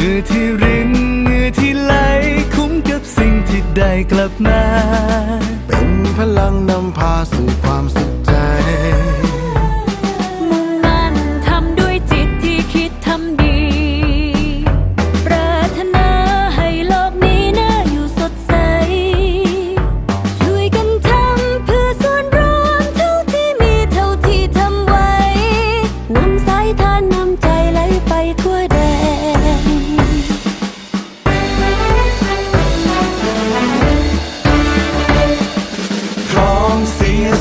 เหงื่อที่รินเหงื่อที่ไหล คุ้มกับสิ่งที่ได้กลับมา เป็นพลังนำพาสู่ความสุขใจ มุ่งมั่นทำด้วยจิตที่คิดทำดี ปรารถนาให้โลกนี้น่าอยู่สดใส ช่วยกันทำเพื่อส่วนรวมเท่าที่มีเท่าที่ทำไว้ นำสายทานนำใจไหลไปทั่ว